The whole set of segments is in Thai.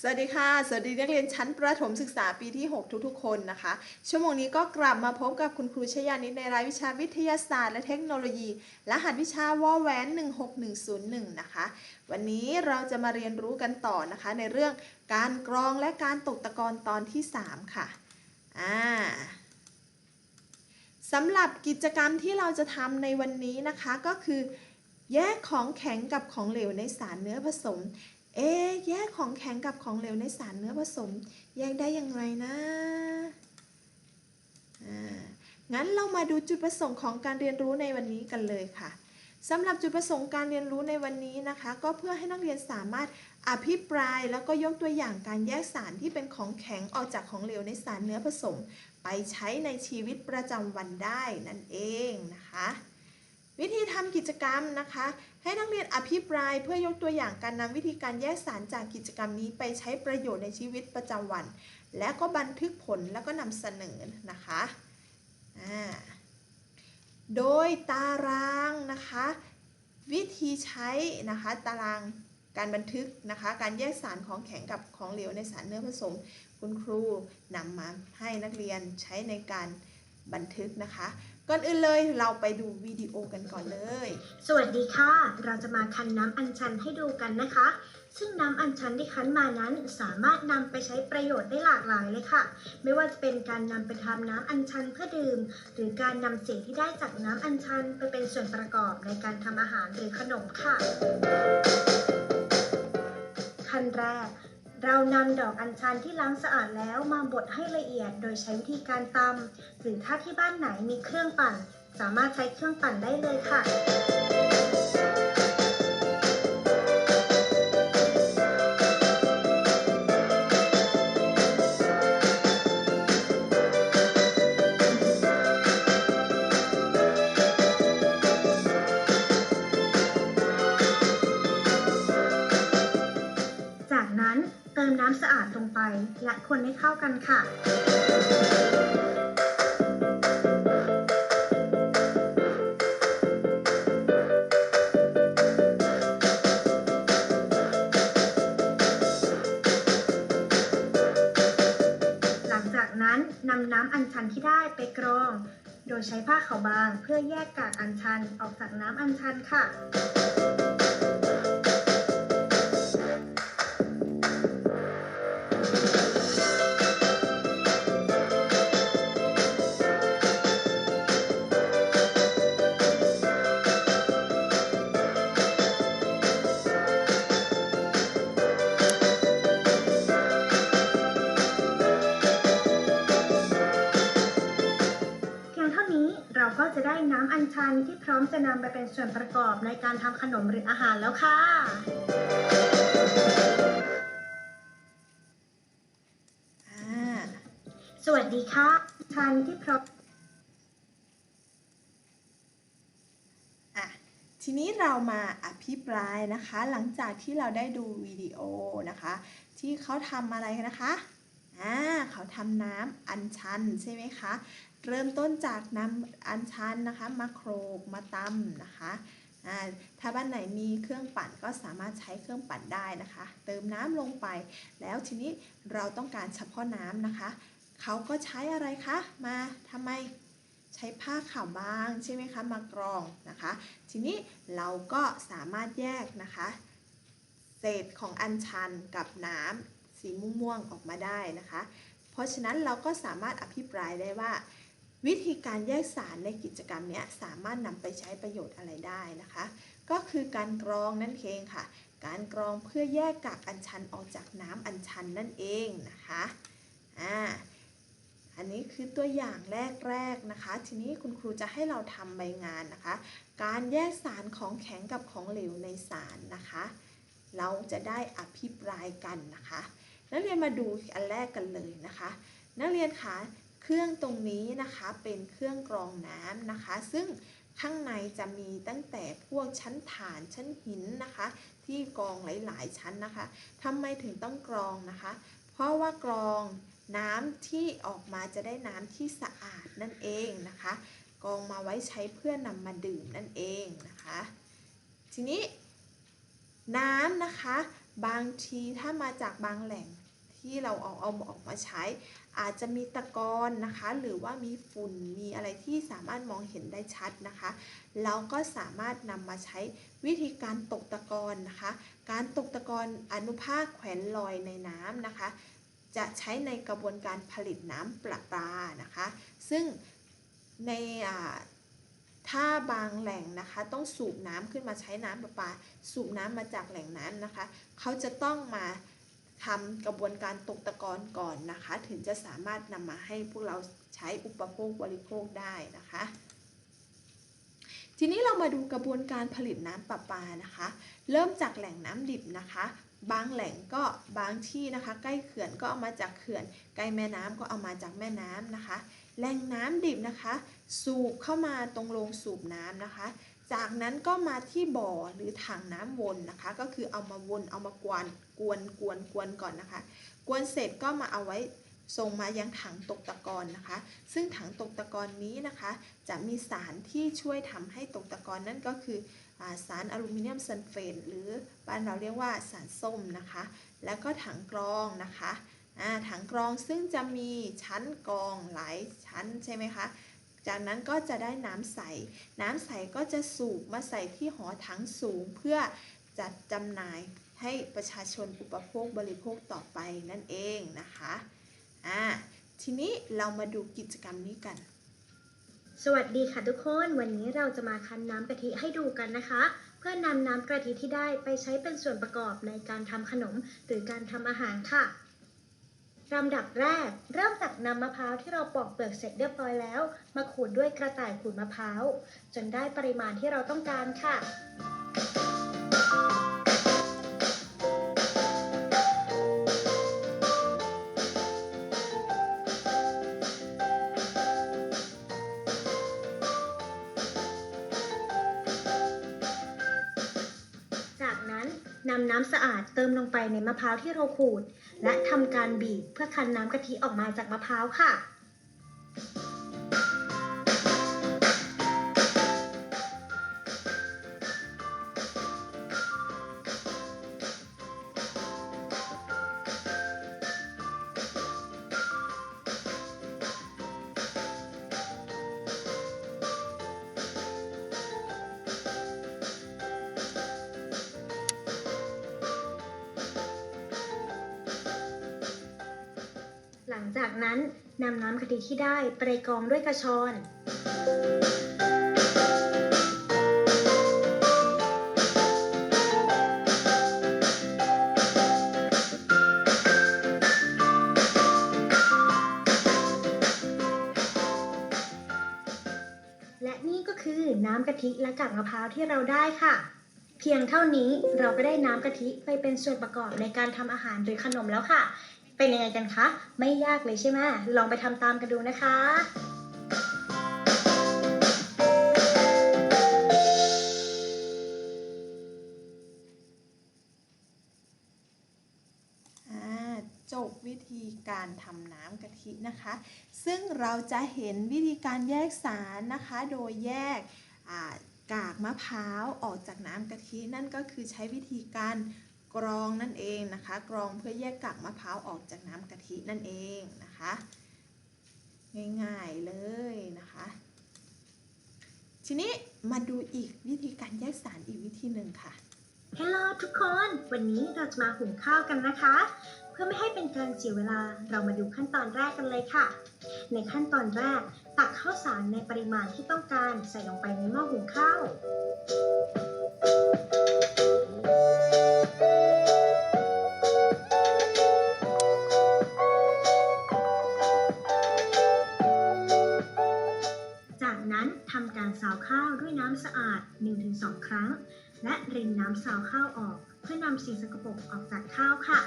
สวัสดีค่ะ สวัสดีนักเรียนชั้นประถมศึกษาปีที่ 6 ทุกๆ คนนะคะ ชั่วโมงนี้ก็กลับมาพบกับคุณครูชยานิดในรายวิชาวิทยาศาสตร์และเทคโนโลยีรหัสวิชาวอแหวน16101 นะคะ วันนี้เราจะมาเรียนรู้กันต่อนะคะ ในเรื่องการกรองและการตกตะกอนตอนที่ 3 ค่ะอ่าสำหรับกิจกรรมที่เราจะทำในวันนี้นะคะก็คือแยกของแข็งกับของเหลวในสารเนื้อผสม เอ๊ะแยกของแข็งกับของเหลวในสารเนื้อผสม แยกได้อย่างไรนะงั้นเรามาดูจุดประสงค์ของการเรียนรู้ในวันนี้กันเลยค่ะสำหรับจุดประสงค์การเรียนรู้ในวันนี้นะคะ ก็เพื่อให้นักเรียนสามารถอภิปรายแล้วก็ยกตัวอย่างการแยกสารที่เป็นของแข็งออกจากของเหลวในสารเนื้อผสม ไปใช้ในชีวิตประจำวันได้นั่นเองนะคะ วิธีทำกิจกรรมนะคะ ให้นักเรียนอภิปรายเพื่อยกตัวอย่างการนำวิธีการแยกสารจากกิจกรรมนี้ไปใช้ประโยชน์ในชีวิตประจำวัน และก็บันทึกผลแล้วก็นำเสนอนะคะโดยตารางนะคะ วิธีใช้นะคะตารางการบันทึกนะคะ การแยกสารของแข็งกับของเหลวในสารเนื้อผสม คุณครูนำมาให้นักเรียนใช้ในการบันทึกนะคะ ก่อนอื่นเลยเราไปดูวิดีโอกันก่อนเลย สวัสดีค่ะ เราจะมาคั้นน้ำอัญชันให้ดูกันนะคะ ซึ่งน้ำอัญชันที่คั้นมานั้นสามารถนำไปใช้ประโยชน์ได้หลากหลายเลยค่ะ ไม่ว่าจะเป็นการนำไปทำน้ำอัญชันเพื่อดื่ม หรือการนำเศษที่ได้จากน้ำอัญชันไปเป็นส่วนประกอบในการทำอาหารหรือขนมค่ะ ขั้นแรก เรานำดอกอัญชันที่ล้างสะอาดแล้วมาบดให้ละเอียด โดยใช้วิธีการตำหรือถ้าที่บ้านไหนมีเครื่องปั่น สามารถใช้เครื่องปั่นได้เลยค่ะ เติมน้ำสะอาดลงไป และคนให้เข้ากันค่ะหลังจากนั้นนำน้ำอัญชันที่ได้ไปกรอง โดยใช้ผ้าขาวบางเพื่อแยกกากอัญชันออกจากน้ำอัญชันค่ะ พร้อมจะนำไปเป็นส่วนประกอบในการทำขนมหรืออาหารแล้วค่ะ อ่า สวัสดีค่ะอัญชันที่พร้อมอะทีนี้เรามาอภิปรายนะคะ หลังจากที่เราได้ดูวิดีโอนะคะ ที่เขาทำอะไรนะคะอ่าเขาทำน้ำอัญชันใช่ไหมคะ เริ่มต้นจากน้ำอัญชันนะคะมาโครกมาตำนะคะถ้าบ้านไหนมีเครื่องปั่นก็สามารถใช้เครื่องปั่นได้นะคะ เติมน้ำลงไป แล้วทีนี้เราต้องการเฉพาะน้ำนะคะ เขาก็ใช้อะไรคะมาทำไมใช้ผ้าขาวบางใช่ไหมคะมากรองนะคะ ทีนี้เราก็สามารถแยกนะคะ เศษของอัญชันกับน้ำสีม่วงๆออกมาได้นะคะ เพราะฉะนั้นเราก็สามารถอภิปรายได้ว่า วิธีการแยกสารในกิจกรรมนี้สามารถนำไปใช้ประโยชน์อะไรได้นะคะ ก็คือการกรองนั่นเองค่ะ การกรองเพื่อแยกกากอัญชันออกจากน้ำอัญชันนั่นเองนะคะอ่าอันนี้คือตัวอย่างแรกๆนะคะ ทีนี้คุณครูจะให้เราทำใบงานนะคะ การแยกสารของแข็งกับของเหลวในสารนะคะ เราจะได้อภิปรายกันนะคะ นักเรียนมาดูอันแรกกันเลยนะคะ นักเรียนคะ เครื่องตรงนี้นะคะเป็นเครื่องกรองน้ำนะคะ ซึ่งข้างในจะมีตั้งแต่พวกชั้นฐานชั้นหินนะคะ ที่กรองหลาย ๆ ชั้นนะคะทำไมถึงต้องกรองนะคะ เพราะว่ากรองน้ำที่ออกมาจะได้น้ำที่สะอาดนั่นเองนะคะ กรองมาไว้ใช้เพื่อนำมาดื่มนั่นเองนะคะ ทีนี้น้ำนะคะ บางทีถ้ามาจากบางแหล่งที่เราเอาเอาออกมาใช้ อาจจะมีตะกอนนะคะ หรือว่ามีฝุ่นมีอะไรที่สามารถมองเห็นได้ชัดนะคะเราก็สามารถนำมาใช้วิธีการตกตะกอนนะคะ การตกตะกอนอนุภาคแขวนลอยในน้ำนะคะ จะใช้ในกระบวนการผลิตน้ำประปานะคะ ซึ่งในถ้าบางแหล่งนะคะ ต้องสูบน้ำขึ้นมาใช้น้ำประปา สูบน้ำมาจากแหล่งนั้นนะคะ เขาจะต้องมา ทำกระบวนการตกตะกอนก่อนนะคะ ถึงจะสามารถนำมาให้พวกเราใช้อุปโภคบริโภคได้นะคะ ทีนี้เรามาดูกระบวนการผลิตน้ำประปานะคะ เริ่มจากแหล่งน้ำดิบนะคะบางแหล่งก็บางที่นะคะ ใกล้เขื่อนก็เอามาจากเขื่อน ใกล้แม่น้ำก็เอามาจากแม่น้ำนะคะ แหล่งน้ำดิบนะคะ สูบเข้ามาตรงโรงสูบน้ำนะคะ จากนั้นก็มาที่บ่อหรือถังน้ำวนนะคะ ก็คือเอามาวนเอามากวนกวนกวนกวนก่อนนะคะ กวนเสร็จก็มาเอาไว้ส่งมายังถังตกตะกอนนะคะ ซึ่งถังตกตะกอนนี้นะคะ จะมีสารที่ช่วยทำให้ตกตะกอนนั่นก็คืออสารอลูมิเนียมซัลเฟตหรือบ้านเราเรียกว่าสารส้มนะคะ แล้วก็ถังกรองนะคะถังกรองซึ่งจะมีชั้นกรองหลายชั้นใช่ไหมคะ จากนั้นก็จะได้น้ำใส น้ำใสก็จะสูบมาใส่ที่หอถังสูงเพื่อจัดจำหน่ายให้ประชาชนอุปโภคบริโภคต่อไปนั่นเองนะคะอ่าทีนี้เรามาดูกิจกรรมนี้กัน สวัสดีค่ะทุกคน วันนี้เราจะมาคั้นน้ำกะทิให้ดูกันนะคะ เพื่อนำน้ำกะทิที่ได้ไปใช้เป็นส่วนประกอบในการทำขนมหรือการทำอาหารค่ะ ลำดับแรก เริ่มจากนำมะพร้าวที่เราปอกเปลือกเสร็จเรียบร้อยแล้ว มาขูดด้วยกระต่ายขูดมะพร้าว จนได้ปริมาณที่เราต้องการค่ะ น้ำสะอาดเติมลงไปในมะพร้าวที่เราขูด และทำการบีบเพื่อคั้นน้ำกะทิออกมาจากมะพร้าวค่ะ ที่ได้ไปกรองด้วยกระชอน และนี่ก็คือน้ำกะทิและกากมะพร้าวที่เราได้ค่ะ เพียงเท่านี้เราก็ได้น้ำกะทิไปเป็นส่วนประกอบในการทำอาหารหรือขนมแล้วค่ะ เป็นยังไงกันคะ ไม่ยากเลยใช่ไหมลองไปทำตามกันดูนะคะจบวิธีการทำน้ำกะทินะคะ ซึ่งเราจะเห็นวิธีการแยกสารนะคะ โดยแยกากากมะพร้าวออกจากน้ำกะทินั่นก็คือใช้วิธีการ กรองนั่นเองนะคะ กรองเพื่อแยกกากมะพร้าวออกจากน้ำกะทินั่นเองนะคะ ง่ายๆเลยนะคะ ทีนี้มาดูอีกวิธีการแยกสารอีกวิธีหนึ่งค่ะฮัลโหลทุกคน วันนี้เราจะมาหุงข้าวกันนะคะ เพื่อไม่ให้เป็นการเสียเวลาเรามาดูขั้นตอนแรกกันเลยค่ะ ในขั้นตอนแรก ตักข้าวสารในปริมาณที่ต้องการใส่ลงไปในหม้อหุงข้าว ข้าวด้วยน้ำสะอาด 1-2 ครั้ง และรินน้ำซาวข้าวออก เพื่อนำสิ่งสกปรกออกจากข้าวค่ะ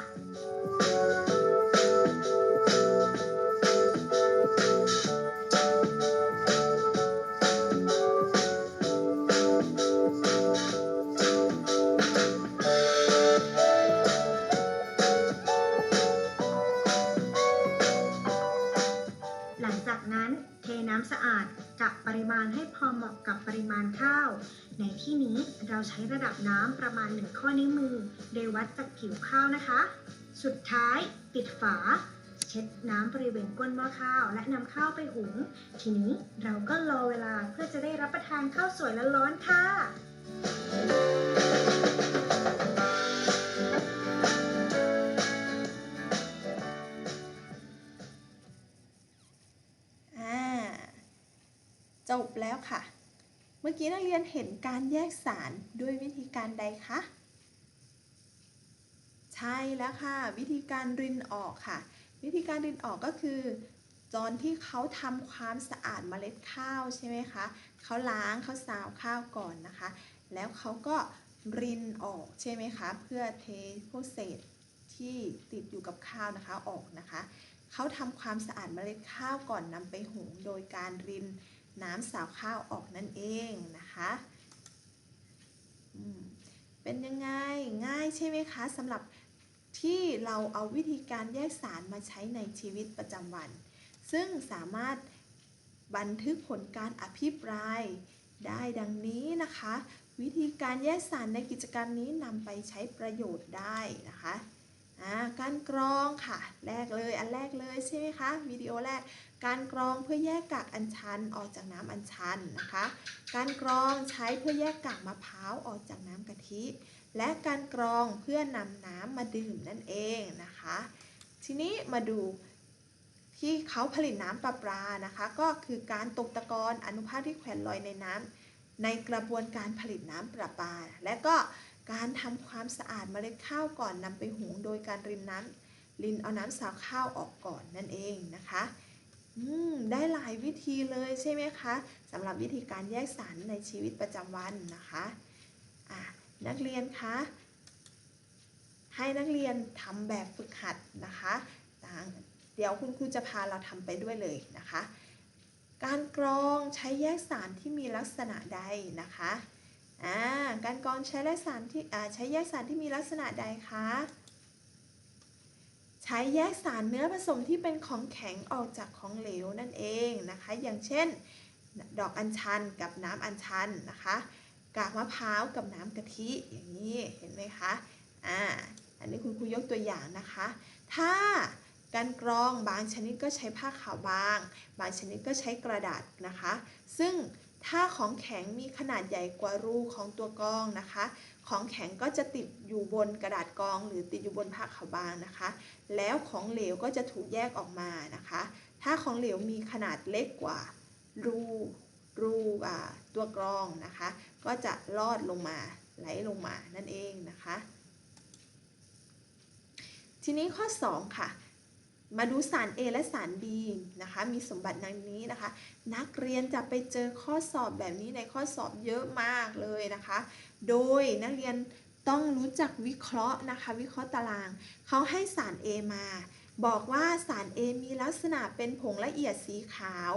เราใช้ระดับน้ำประมาณ 1 ข้อนิ้วมือ โดยวัดจากผิวข้าวนะคะ สุดท้ายปิดฝา เช็ดน้ำบริเวณก้นหม้อข้าว และนำข้าวไปหุง ทีนี้เราก็รอเวลาเพื่อจะได้รับประทานข้าวสวยและร้อนค่ะจบแล้วค่ะ กี้นักเรียนเห็นการแยกสารด้วยวิธีการใดคะ ใช่แล้วค่ะ วิธีการรินออกค่ะ วิธีการรินออกก็คือตอนที่เขาทำความสะอาดเมล็ดข้าวใช่ไหมคะเขาล้างเขาซาวข้าวก่อนนะคะ แล้วเขาก็รินออกใช่ไหมคะ เพื่อเทพวกเศษที่ติดอยู่กับข้าวนะคะออกนะคะ เขาทำความสะอาดเมล็ดข้าวก่อนนำไปหุงโดยการริน น้ำสาวข้าวออกนั่นเองนะคะเป็นยังไงง่ายใช่ไหมคะสำหรับที่เราเอาวิธีการแยกสารมาใช้ในชีวิตประจำวัน ซึ่งสามารถบันทึกผลการอภิปรายได้ดังนี้นะคะ วิธีการแยกสารในกิจกรรมนี้นำไปใช้ประโยชน์ได้นะคะ การกรองค่ะ แรกเลยอันแรกเลยใช่ไหมคะวิดีโอแรก การกรองเพื่อแยกกากอัญชันออกจากน้ำอัญชันนะคะ การกรองใช้เพื่อแยกกากมะพร้าวออกจากน้ำกะทิ และการกรองเพื่อนำน้ำมาดื่มนั่นเองนะคะ ทีนี้มาดูที่เขาผลิตน้ำประปานะคะ ก็คือการตกตะกอนอนุภาคที่แขวนลอยในน้ำในกระบวนการผลิตน้ำประปา และก็ การทำความสะอาดเมล็ดข้าวก่อนนำไปหุงโดยการรินน้ำรินเอาน้ำสาวข้าวออกก่อนนั่นเองนะคะอืมได้หลายวิธีเลยใช่ไหมคะสำหรับวิธีการแยกสารในชีวิตประจำวันนะคะอะนักเรียนคะให้นักเรียนทำแบบฝึกหัดนะคะต่างเดี๋ยวคุณครูจะพาเราทำไปด้วยเลยนะคะ การกรองใช้แยกสารที่มีลักษณะใดนะคะ อ่าการกรองใช้แยกสารที่อ่าใช้แยกสารที่มีลักษณะใดคะ ใช้แยกสารเนื้อผสมที่เป็นของแข็งออกจากของเหลวนั่นเองนะคะ อย่างเช่น ดอกอัญชันกับน้ำอัญชันนะคะ กากมะพร้าวกับน้ำกะทิอย่างนี้เห็นไหมคะอ่าอันนี้คุณครูยกตัวอย่างนะคะ ถ้าการกรองบางชนิดก็ใช้ผ้าขาวบาง บางชนิดก็ใช้กระดาษนะคะ ซึ่ง ถ้าของแข็งมีขนาดใหญ่กว่ารูของตัวกองนะคะ ของแข็งก็จะติดอยู่บนกระดาษกอง หรือติดอยู่บนผ้าขาวบางนะคะ แล้วของเหลวก็จะถูกแยกออกมานะคะ ถ้าของเหลวมีขนาดเล็กกว่า รูรูอ่าตัวกรองนะคะ ก็จะลอดลงมาไหลลงมานั่นเองนะคะ ทีนี้ข้อ 2 ค่ะ มาดูสาร A และสาร B นะคะ มีสมบัติดังนี้นะคะ นักเรียนจะไปเจอข้อสอบแบบนี้ในข้อสอบเยอะมากเลยนะคะ โดยนักเรียนต้องรู้จักวิเคราะห์นะคะ วิเคราะห์ตาราง เขาให้สาร A มา บอกว่าสาร A มีลักษณะเป็นผงละเอียดสีขาว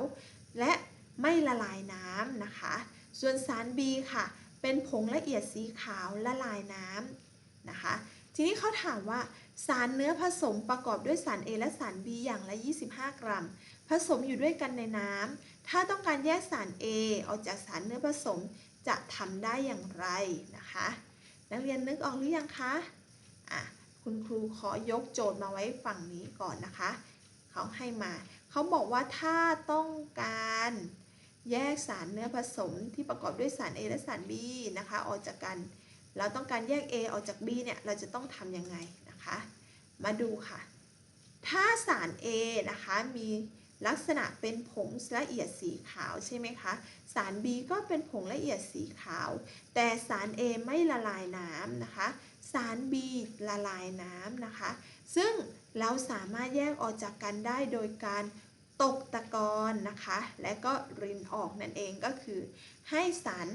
และไม่ละลายน้ำนะคะ ส่วนสาร B ค่ะ เป็นผงละเอียดสีขาวละลายน้ำนะคะ ทีนี้เขาถามว่า สารเนื้อผสมประกอบด้วยสาร A และสาร B อย่างละ 25 กรัม ผสมอยู่ด้วยกันในน้ำ ถ้าต้องการแยกสาร A ออกจากสารเนื้อผสมจะทำได้อย่างไรนะคะ นักเรียนนึกออกหรือยังคะอะคุณครูขอยกโจทย์มาไว้ฝั่งนี้ก่อนนะคะ เขาให้มา เขาบอกว่าถ้าต้องการแยกสารเนื้อผสมที่ประกอบด้วยสาร A และสาร B นะคะ ออกจากกัน เราต้องการแยก A ออกจาก B เนี่ย เราจะต้องทำยังไง นะคะ มาดูค่ะ ถ้าสาร A นะคะมีลักษณะเป็นผงละเอียดสีขาวใช่ไหมคะ สาร B ก็เป็นผงละเอียดสีขาว แต่สาร A ไม่ละลายน้ำนะคะ สาร B ละลายน้ำนะคะ ซึ่งเราสามารถแยกออกจากกันได้โดยการตกตะกอนนะคะ และก็รินออกนั่นเองก็คือ ให้สาร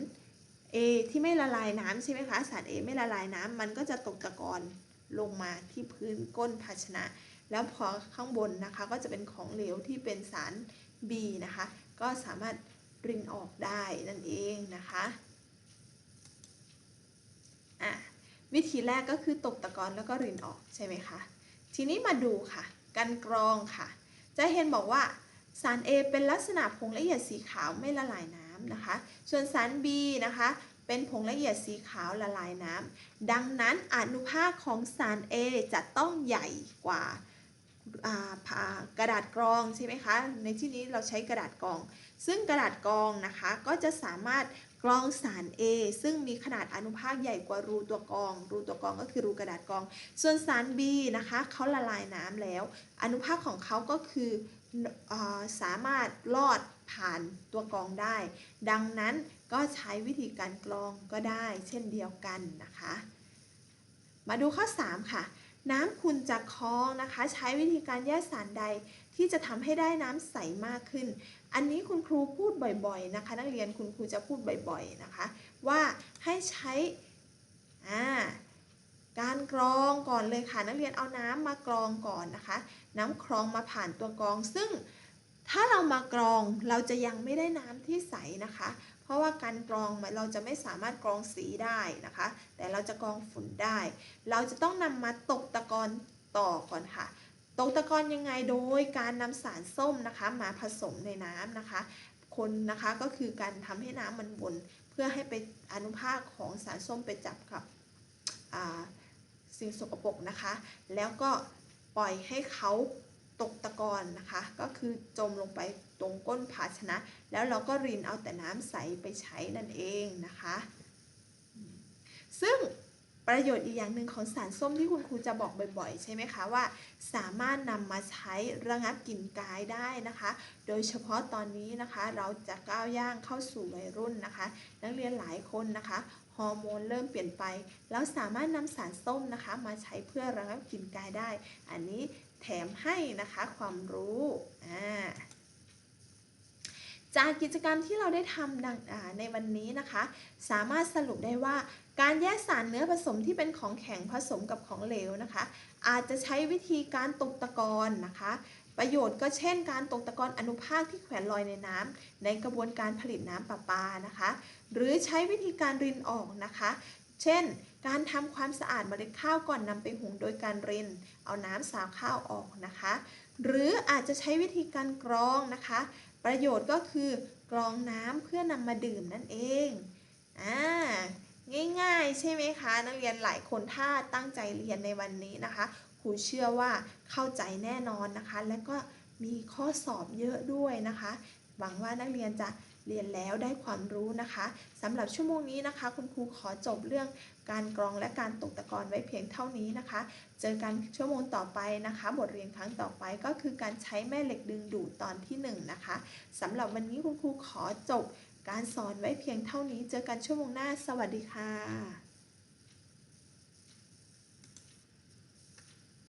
A ที่ไม่ละลายน้ำใช่ไหมคะ สาร A ไม่ละลายน้ำมันก็จะตกตะกอน ลงมาที่พื้นก้นภาชนะ แล้วพอข้างบนนะคะก็จะเป็นของเหลวที่เป็นสาร B นะคะ ก็สามารถรินออกได้นั่นเองนะคะอะวิธีแรกก็คือตกตะกอนแล้วก็รินออกใช่ไหมคะ ทีนี้มาดูค่ะ การกรองค่ะ จะเห็นบอกว่าสาร A เป็นลักษณะผงละเอียดสีขาวไม่ละลายน้ำนะคะ ส่วนสาร B นะคะ เป็นผงละเอียดสีขาวละลายน้ำดังนั้นอนุภาคของสาร A จะต้องใหญ่กว่าากระดาษกรองใช่ไหมคะ ในที่นี้เราใช้กระดาษกรอง ซึ่งกระดาษกรองนะคะก็จะสามารถกรองสาร A ซึ่งมีขนาดอนุภาคใหญ่กว่ารูตัวกรอง รูตัวกรองก็คือรูกระดาษกรอง ส่วนสาร B นะคะเขาละลายน้ำแล้ว อนุภาคของเขาก็คืออาสามารถลอดผ่านตัวกรองได้ ดังนั้น ก็ใช้วิธีการกรองก็ได้เช่นเดียวกันนะคะ มาดูข้อ 3 ค่ะ น้ำขุ่นจากคลองนะคะ ใช้วิธีการแยกสารใดที่จะทำให้ได้น้ำใสมากขึ้น อันนี้คุณครูพูดบ่อยๆนะคะ นักเรียนคุณครูจะพูดบ่อยๆนะคะ ว่าให้ใช้การกรองก่อนเลยค่ะ นักเรียนเอาน้ำมากรองก่อนนะคะ น้ำครองมาผ่านตัวกรอง ซึ่งถ้าเรามากรองเราจะยังไม่ได้น้ำที่ใสนะคะ เพราะว่าการกรองเราจะไม่สามารถกรองสีได้นะคะ แต่เราจะกรองฝุ่นได้ เราจะต้องนำมาตกตะกอนต่อก่อนค่ะ ตกตะกอนยังไงโดยการนำสารส้มนะคะ มาผสมในน้ำนะคะ คนนะคะก็คือการทำให้น้ำมันวนเพื่อให้ไปอนุภาคของสารส้มไปจับกับสิ่งสกปรกนะคะ แล้วก็ปล่อยให้เขา ตกตะกอนนะคะ ก็คือจมลงไปตรงก้นภาชนะ แล้วเราก็รินเอาแต่น้ำใสไปใช้นั่นเองนะคะ ซึ่งประโยชน์อีกอย่างหนึ่งของสารส้มที่คุณครูจะบอกบ่อยๆ ใช่ไหมคะว่า สามารถนำมาใช้ระงับกลิ่นกายได้นะคะ โดยเฉพาะตอนนี้นะคะเราจะก้าวย่างเข้าสู่วัยรุ่นนะคะ นักเรียนหลายคนนะคะฮอร์โมนเริ่มเปลี่ยนไป แล้วสามารถนำสารส้มนะคะ มาใช้เพื่อระงับกลิ่นกายได้ อันนี้ แถมให้นะคะความรู้จากกิจกรรมที่เราได้ทำในวันนี้นะคะ สามารถสรุปได้ว่าการแยกสารเนื้อผสมที่เป็นของแข็งผสมกับของเหลวนะคะ อาจจะใช้วิธีการตกตะกอนนะคะ ประโยชน์ก็เช่น การตกตะกอนอนุภาคที่แขวนลอยในน้ำในกระบวนการผลิตน้ำประปานะคะ หรือใช้วิธีการรินออกนะคะ เช่น การทำความสะอาดเมล็ดข้าวก่อนนำไปหุงโดยการริน เอาน้ำสาวข้าวออกนะคะ หรืออาจจะใช้วิธีการกรองนะคะ ประโยชน์ก็คือกรองน้ำเพื่อนำมาดื่มนั่นเองอ่าง่ายๆ ใช่ไหมคะ นักเรียนหลายคนถ้าตั้งใจเรียนในวันนี้นะคะครูเชื่อว่าเข้าใจแน่นอนนะคะ และก็มีข้อสอบเยอะด้วยนะคะ หวังว่านักเรียนจะเรียนแล้วได้ความรู้นะคะสำหรับชั่วโมงนี้นะคะ คุณครูขอจบเรื่อง การกรองและการตกตะกอนไว้เพียงเท่านี้นะคะ เจอกันชั่วโมงต่อไปนะคะ บทเรียนครั้งต่อไปก็คือการใช้แม่เหล็กดึงดูดตอนที่1นงนะคะสำหรับวันนี้คุณครูขอจบ การสอนไว้เพียงเท่านี้ เจอกันชั่วโมงหน้า สวัสดีค่ะ